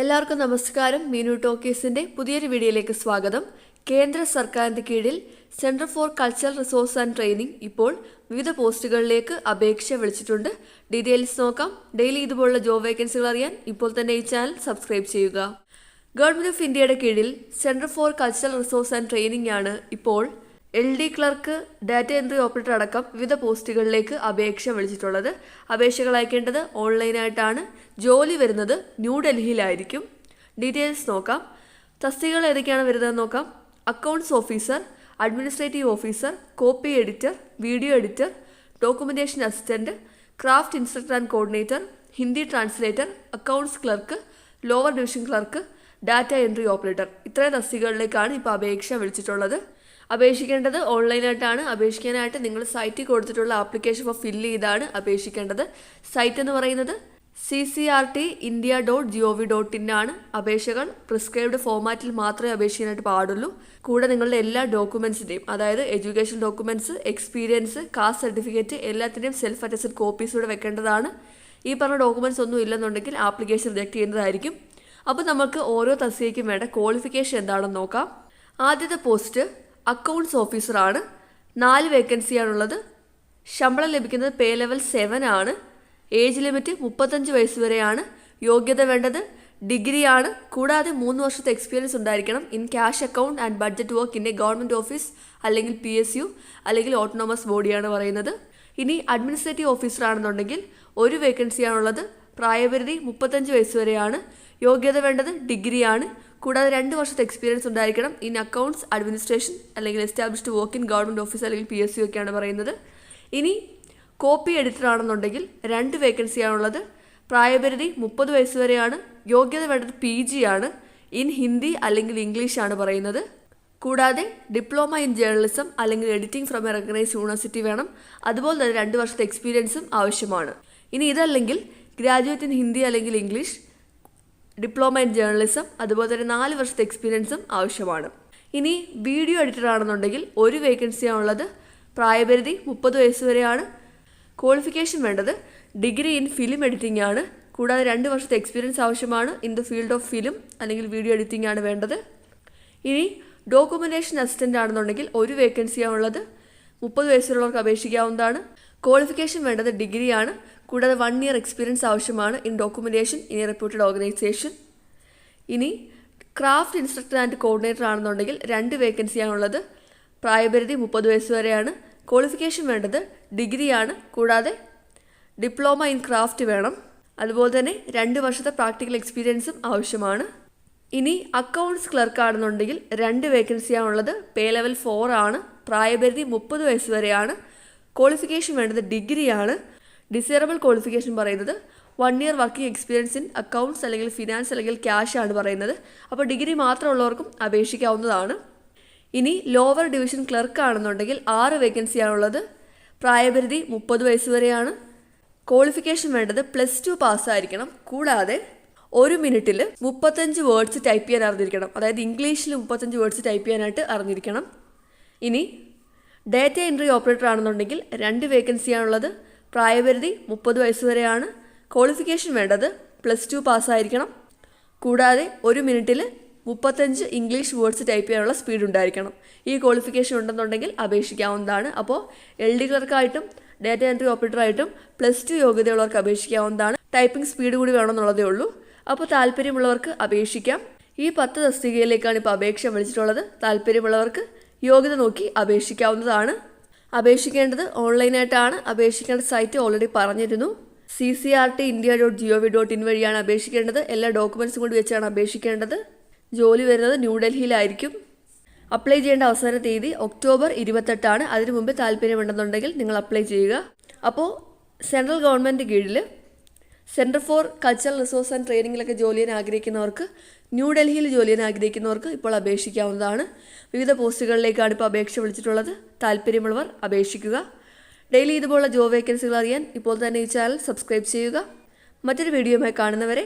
എല്ലാവർക്കും നമസ്കാരം. മീനു ടോക്കീസിന്റെ പുതിയൊരു വീഡിയോയിലേക്ക് സ്വാഗതം. കേന്ദ്ര സർക്കാരിന്റെ കീഴിൽ centre for cultural resource and training ഇപ്പോൾ വിവിധ പോസ്റ്റുകളിലേക്ക് അപേക്ഷ വിളിച്ചിട്ടുണ്ട്. ഡീറ്റെയിൽസ് നോക്കാം. ഡെയിലി ഇതുപോലുള്ള ജോബ് വേക്കൻസികൾ അറിയാൻ ഇപ്പോൾ തന്നെ ഈ ചാനൽ സബ്സ്ക്രൈബ് ചെയ്യുക. ഗവൺമെന്റ് ഓഫ് ഇന്ത്യയുടെ കീഴിൽ centre for cultural resource and training ആണ് ഇപ്പോൾ L D clerk data entry operator അടക്കം വിവിധ പോസ്റ്റുകളിലേക്ക് അപേക്ഷ വിളിച്ചിട്ടുള്ളത്. അപേക്ഷകൾ അയക്കേണ്ടത് ഓൺലൈനായിട്ടാണ്. ജോലി വരുന്നത് ന്യൂഡൽഹിയിലായിരിക്കും. ഡീറ്റെയിൽസ് നോക്കാം. തസ്തികകൾ ഏതൊക്കെയാണ് വരുന്നതെന്ന് നോക്കാം. Accounts officer administrative officer copy editor video editor documentation assistant craft instructor and coordinator Hindi translator accounts clerk lower division clerk data entry operator. ഇത്രയും തസ്തികകളിലേക്കാണ് ഇപ്പോൾ അപേക്ഷ വിളിച്ചിട്ടുള്ളത്. അപേക്ഷിക്കേണ്ടത് ഓൺലൈനായിട്ടാണ്. അപേക്ഷിക്കാനായിട്ട് നിങ്ങൾ സൈറ്റിൽ കൊടുത്തിട്ടുള്ള ആപ്ലിക്കേഷൻ ഫോം ഫില്ല് ചെയ്താണ് അപേക്ഷിക്കേണ്ടത്. സൈറ്റ് എന്ന് പറയുന്നത് C C R T India dot G O V dot in ആണ്. അപേക്ഷകൾ പ്രിസ്ക്രൈബ്ഡ് ഫോമാറ്റിൽ മാത്രമേ അപേക്ഷിക്കാനായിട്ട് പാടുള്ളൂ. കൂടെ നിങ്ങളുടെ എല്ലാ ഡോക്യുമെൻസിന്റെയും അതായത് education documents experience caste certificate എല്ലാത്തിന്റെയും സെൽഫ് അറ്റസ്റ്റഡ് കോപ്പീസ് ഇവിടെ വെക്കേണ്ടതാണ്. ഈ പറഞ്ഞ ഡോക്യുമെന്റ്സ് ഒന്നും ഇല്ലെന്നുണ്ടെങ്കിൽ ആപ്ലിക്കേഷൻ റിജക്ട് ചെയ്യുന്നതായിരിക്കും. അപ്പോൾ നമുക്ക് ഓരോ തസ്തികയ്ക്കും വേണ്ട ക്വാളിഫിക്കേഷൻ എന്താണെന്ന് നോക്കാം. ആദ്യത്തെ പോസ്റ്റ് അക്കൗണ്ട്സ് ഓഫീസറാണ് നാല് വേക്കൻസിയാണുള്ളത് ശമ്പളം ലഭിക്കുന്നത് പേ ലെവൽ സെവൻ ആണ്. ഏജ് ലിമിറ്റ് മുപ്പത്തഞ്ച് വയസ്സ് വരെയാണ്. യോഗ്യത വേണ്ടത് ഡിഗ്രിയാണ് കൂടാതെ മൂന്ന് വർഷത്തെ എക്സ്പീരിയൻസ് ഉണ്ടായിരിക്കണം. In cash account and budget work in a government office അല്ലെങ്കിൽ പി എസ് യു അല്ലെങ്കിൽ ഓട്ടോണോമസ് ബോഡിയാണ് പറയുന്നത്. ഇനി അഡ്മിനിസ്ട്രേറ്റീവ് ഓഫീസറാണെന്നുണ്ടെങ്കിൽ ഒരു വേക്കൻസിയാണുള്ളത് പ്രായപരിധി മുപ്പത്തഞ്ച് വയസ്സ് വരെയാണ്. യോഗ്യത വേണ്ടത് ഡിഗ്രിയാണ്. കൂടാതെ രണ്ട് വർഷത്തെ എക്സ്പീരിയൻസ് ഉണ്ടായിരിക്കണം. ഇൻ അക്കൗണ്ട്സ് അഡ്മിനിസ്ട്രേഷൻ അല്ലെങ്കിൽ established work in government office അല്ലെങ്കിൽ പി എസ് സി ഒക്കെയാണ് പറയുന്നത്. ഇനി കോപ്പി എഡിറ്റർ ആണെന്നുണ്ടെങ്കിൽ രണ്ട് വേക്കൻസിയാണുള്ളത് പ്രായപരിധി മുപ്പത് വയസ്സ് വരെയാണ്. യോഗ്യത വേണ്ടത് പി ജി ആണ്. ഇൻ ഹിന്ദി അല്ലെങ്കിൽ ഇംഗ്ലീഷ് ആണ് പറയുന്നത്. കൂടാതെ ഡിപ്ലോമ ഇൻ ജേർണലിസം അല്ലെങ്കിൽ editing from a recognise university വേണം. അതുപോലെ തന്നെ രണ്ട് വർഷത്തെ എക്സ്പീരിയൻസും ആവശ്യമാണ്. ഇനി ഇതല്ലെങ്കിൽ ഗ്രാജുവേറ്റ് ഇൻ ഹിന്ദി അല്ലെങ്കിൽ ഇംഗ്ലീഷ് ഡിപ്ലോമ ഇൻ ജേർണലിസം അതുപോലെ തന്നെ നാല് വർഷത്തെ എക്സ്പീരിയൻസും ആവശ്യമാണ്. ഇനി വീഡിയോ എഡിറ്റർ ആണെന്നുണ്ടെങ്കിൽ ഒരു വേക്കൻസിയാണുള്ളത് പ്രായപരിധി മുപ്പത് വയസ്സ് വരെയാണ്. ക്വാളിഫിക്കേഷൻ വേണ്ടത് ഡിഗ്രി ഇൻ ഫിലിം എഡിറ്റിംഗ് ആണ്. കൂടാതെ രണ്ട് വർഷത്തെ എക്സ്പീരിയൻസ് ആവശ്യമാണ്. In the field of film അല്ലെങ്കിൽ വീഡിയോ എഡിറ്റിംഗ് ആണ് വേണ്ടത്. ഇനി ഡോക്യുമെന്റേഷൻ അസിസ്റ്റന്റ് ആണെന്നുണ്ടെങ്കിൽ ഒരു വേക്കൻസിയാണുള്ളത് മുപ്പത് വയസ്സുള്ളവർക്ക് അപേക്ഷിക്കാവുന്നതാണ്. ക്വാളിഫിക്കേഷൻ വേണ്ടത് ഡിഗ്രിയാണ്. കൂടാതെ വൺ ഇയർ എക്സ്പീരിയൻസ് ആവശ്യമാണ് in documentation in reputed organisation ഇനി ക്രാഫ്റ്റ് ഇൻസ്ട്രക്ടർ ആൻഡ് കോർഡിനേറ്റർ ആണെന്നുണ്ടെങ്കിൽ രണ്ട് വേക്കൻസിയാണുള്ളത് പ്രായപരിധി മുപ്പത് വയസ്സ് വരെയാണ്. ക്വാളിഫിക്കേഷൻ വേണ്ടത് ഡിഗ്രിയാണ് കൂടാതെ ഡിപ്ലോമ ഇൻ ക്രാഫ്റ്റ് വേണം. അതുപോലെ തന്നെ രണ്ട് വർഷത്തെ പ്രാക്ടിക്കൽ എക്സ്പീരിയൻസും ആവശ്യമാണ്. ഇനി അക്കൗണ്ട്സ് ക്ലർക്ക് ആണെന്നുണ്ടെങ്കിൽ രണ്ട് വേക്കൻസിയാണുള്ളത് പേ ലെവൽ ഫോർ ആണ്. പ്രായപരിധി മുപ്പത് വയസ്സ് വരെയാണ്. ക്വാളിഫിക്കേഷൻ വേണ്ടത് ഡിഗ്രിയാണ് ഡിസൈറബിൾ ക്വാളിഫിക്കേഷൻ പറയുന്നത് one year working experience in accounts അല്ലെങ്കിൽ ഫിനാൻസ് അല്ലെങ്കിൽ ക്യാഷ് ആണ് പറയുന്നത്. അപ്പോൾ ഡിഗ്രി മാത്രമുള്ളവർക്കും അപേക്ഷിക്കാവുന്നതാണ്. ഇനി ലോവർ ഡിവിഷൻ ക്ലർക്ക് ആണെന്നുണ്ടെങ്കിൽ ആറ് വേക്കൻസിയാണുള്ളത് പ്രായപരിധി മുപ്പത് വയസ്സ് വരെയാണ്. ക്വാളിഫിക്കേഷൻ വേണ്ടത് പ്ലസ് ടു പാസ്സായിരിക്കണം കൂടാതെ ഒരു മിനിറ്റിൽ മുപ്പത്തഞ്ച് വേർഡ്സ് ടൈപ്പ് ചെയ്യാൻ അറിഞ്ഞിരിക്കണം. അതായത് ഇംഗ്ലീഷിൽ മുപ്പത്തഞ്ച് വേർഡ്സ് ടൈപ്പ് ചെയ്യാനായിട്ട് അറിഞ്ഞിരിക്കണം. ഇനി ഡാറ്റ എൻട്രി ഓപ്പറേറ്റർ ആണെന്നുണ്ടെങ്കിൽ രണ്ട് വേക്കൻസിയാണുള്ളത് പ്രായപരിധി മുപ്പത് വയസ്സ് വരെയാണ്. ക്വാളിഫിക്കേഷൻ വേണ്ടത് പ്ലസ് ടു പാസ്സായിരിക്കണം കൂടാതെ ഒരു മിനിറ്റിൽ മുപ്പത്തഞ്ച് ഇംഗ്ലീഷ് വേർഡ്സ് ടൈപ്പ് ചെയ്യാനുള്ള സ്പീഡ് ഉണ്ടായിരിക്കണം. ഈ ക്വാളിഫിക്കേഷൻ ഉണ്ടെന്നുണ്ടെങ്കിൽ അപേക്ഷിക്കാവുന്നതാണ്. അപ്പോൾ എൽ ഡി ക്ലർക്കായിട്ടും ഡാറ്റ എൻട്രി ഓപ്പറേറ്ററായിട്ടും പ്ലസ് ടു യോഗ്യതയുള്ളവർക്ക് അപേക്ഷിക്കാവുന്നതാണ്. ടൈപ്പിംഗ് സ്പീഡ് കൂടി വേണമെന്നുള്ളതേ ഉള്ളൂ. അപ്പോൾ താല്പര്യമുള്ളവർക്ക് അപേക്ഷിക്കാം. ഈ പത്ത് തസ്തികയിലേക്കാണ് ഇപ്പോൾ അപേക്ഷ വിളിച്ചിട്ടുള്ളത്. താല്പര്യമുള്ളവർക്ക് യോഗ്യത നോക്കി അപേക്ഷിക്കാവുന്നതാണ്. അപേക്ഷിക്കേണ്ടത് ഓൺലൈനായിട്ടാണ്. അപേക്ഷിക്കേണ്ട സൈറ്റ് ഓൾറെഡി പറഞ്ഞിരുന്നു. C C R T India dot G O V dot in വഴിയാണ് അപേക്ഷിക്കേണ്ടത്. എല്ലാ ഡോക്യുമെൻസും കൊണ്ട് വെച്ചാണ് അപേക്ഷിക്കേണ്ടത്. ജോലി വരുന്നത് ന്യൂഡൽഹിയിലായിരിക്കും. അപ്ലൈ ചെയ്യേണ്ട അവസാന തീയതി ഒക്ടോബർ ഇരുപത്തെട്ടാണ്. അതിനു മുമ്പ് താല്പര്യമുണ്ടെന്നുണ്ടെങ്കിൽ നിങ്ങൾ അപ്ലൈ ചെയ്യുക. അപ്പോൾ സെൻട്രൽ ഗവൺമെന്റ് കീഴിൽ centre for cultural resource and ട്രെയിനിങ്ങിലൊക്കെ ജോലി ചെയ്യാൻ ആഗ്രഹിക്കുന്നവർക്ക് ന്യൂഡൽഹിയിൽ ജോലി ചെയ്യാൻ ആഗ്രഹിക്കുന്നവർക്ക് ഇപ്പോൾ അപേക്ഷിക്കാവുന്നതാണ്. വിവിധ പോസ്റ്റുകളിലേക്കാണ് ഇപ്പോൾ അപേക്ഷ വിളിച്ചിട്ടുള്ളത്. താല്പര്യമുള്ളവർ അപേക്ഷിക്കുക. ഡെയിലി ഇതുപോലുള്ള ജോബ് വേക്കൻസികൾ അറിയാൻ ഇപ്പോൾ തന്നെ ഈ ചാനൽ സബ്സ്ക്രൈബ് ചെയ്യുക. മറ്റൊരു വീഡിയോയുമായി കാണുന്നവരെ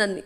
നന്ദി.